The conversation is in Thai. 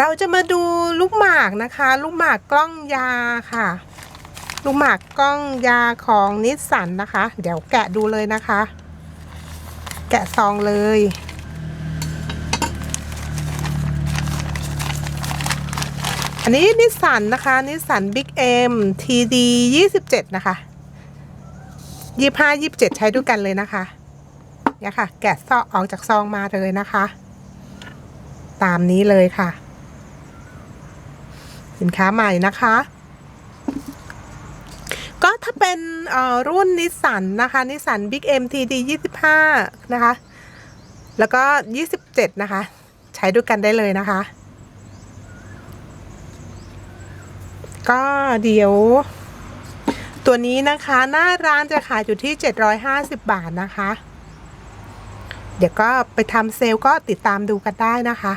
เราจะมาดูลูกหมากนะคะ ลูกหมากกล้องยาค่ะ ลูกหมากกล้องยาของนิสสันนะคะ เดี๋ยวแกะดูเลยนะคะ แกะซองเลยอันนี้นิสสันนะคะนิสสันบิ๊กเอ็มทีดียี่สิบเจ็ดนะคะยี่ห้ายี่บเจ็ดใช้ด้วยกันเลยนะคะเนี่ยค่ะ แกะซองออกจากซองมาเลยนะคะ ตามนี้เลยค่ะ สินค้าใหม่นะคะ ก็ถ้าเป็นรุ่นนิสสันนะคะนิสสันบิ๊กเอ็มทีดียี่สิบห้านะคะ แล้วก็ยี่สิบเจ็ดนะคะ ใช้ด้วยกันได้เลยนะคะ ก็เดี๋ยว ตัวนี้นะคะหน้าร้านจะขายอยู่ที่ 750 บาทนะคะ เดี๋ยวก็ไปทำเซลล์ก็ติดตามดูกันได้นะคะ